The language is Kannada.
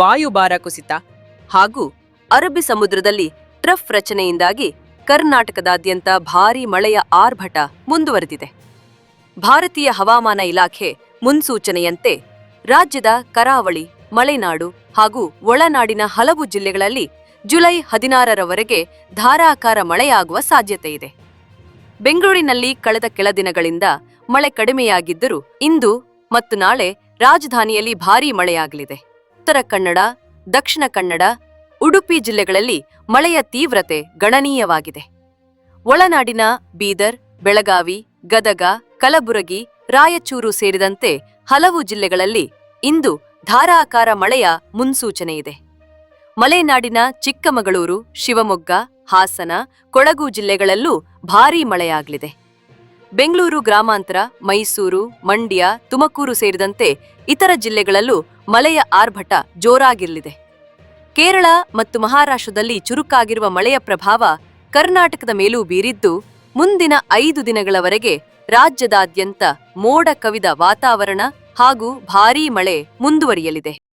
ವಾಯುಭಾರ ಕುಸಿತ ಹಾಗೂ ಅರಬ್ಬಿ ಸಮುದ್ರದಲ್ಲಿ ಟ್ರಫ್ ರಚನೆಯಿಂದಾಗಿ ಕರ್ನಾಟಕದಾದ್ಯಂತ ಭಾರೀ ಮಳೆಯ ಆರ್ಭಟ ಮುಂದುವರೆದಿದೆ. ಭಾರತೀಯ ಹವಾಮಾನ ಇಲಾಖೆ ಮುನ್ಸೂಚನೆಯಂತೆ ರಾಜ್ಯದ ಕರಾವಳಿ, ಮಲೆನಾಡು ಹಾಗೂ ಒಳನಾಡಿನ ಹಲವು ಜಿಲ್ಲೆಗಳಲ್ಲಿ ಜುಲೈ ಹದಿನಾರರವರೆಗೆ ಧಾರಾಕಾರ ಮಳೆಯಾಗುವ ಸಾಧ್ಯತೆ ಇದೆ. ಬೆಂಗಳೂರಿನಲ್ಲಿ ಕಳೆದ ಕೆಲ ದಿನಗಳಿಂದ ಮಳೆ ಕಡಿಮೆಯಾಗಿದ್ದರೂ ಇಂದು ಮತ್ತು ನಾಳೆ ರಾಜಧಾನಿಯಲ್ಲಿ ಭಾರೀ ಮಳೆಯಾಗಲಿದೆ. ಉತ್ತರ ಕನ್ನಡ, ದಕ್ಷಿಣ ಕನ್ನಡ, ಉಡುಪಿ ಜಿಲ್ಲೆಗಳಲ್ಲಿ ಮಳೆಯ ತೀವ್ರತೆ ಗಣನೀಯವಾಗಿದೆ. ಒಳನಾಡಿನ ಬೀದರ್, ಬೆಳಗಾವಿ, ಗದಗ, ಕಲಬುರಗಿ, ರಾಯಚೂರು ಸೇರಿದಂತೆ ಹಲವು ಜಿಲ್ಲೆಗಳಲ್ಲಿ ಇಂದು ಧಾರಾಕಾರ ಮಳೆಯ ಮುನ್ಸೂಚನೆ ಇದೆ ಮಲೆನಾಡಿನ ಚಿಕ್ಕಮಗಳೂರು, ಶಿವಮೊಗ್ಗ, ಹಾಸನ, ಕೊಡಗು ಜಿಲ್ಲೆಗಳಲ್ಲೂ ಭಾರೀ ಮಳೆಯಾಗಲಿದೆ. ಬೆಂಗಳೂರು ಗ್ರಾಮಾಂತರ, ಮೈಸೂರು, ಮಂಡ್ಯ, ತುಮಕೂರು ಸೇರಿದಂತೆ ಇತರ ಜಿಲ್ಲೆಗಳಲ್ಲೂ ಮಳೆಯ ಆರ್ಭಟ ಜೋರಾಗಿರಲಿದೆ. ಕೇರಳ ಮತ್ತು ಮಹಾರಾಷ್ಟ್ರದಲ್ಲಿ ಚುರುಕಾಗಿರುವ ಮಳೆಯ ಪ್ರಭಾವ ಕರ್ನಾಟಕದ ಮೇಲೂ ಬೀರಿದ್ದು, ಮುಂದಿನ ಐದು ದಿನಗಳವರೆಗೆ ರಾಜ್ಯದಾದ್ಯಂತ ಮೋಡ ಕವಿದ ವಾತಾವರಣ ಹಾಗೂ ಭಾರೀ ಮಳೆ ಮುಂದುವರಿಯಲಿದೆ.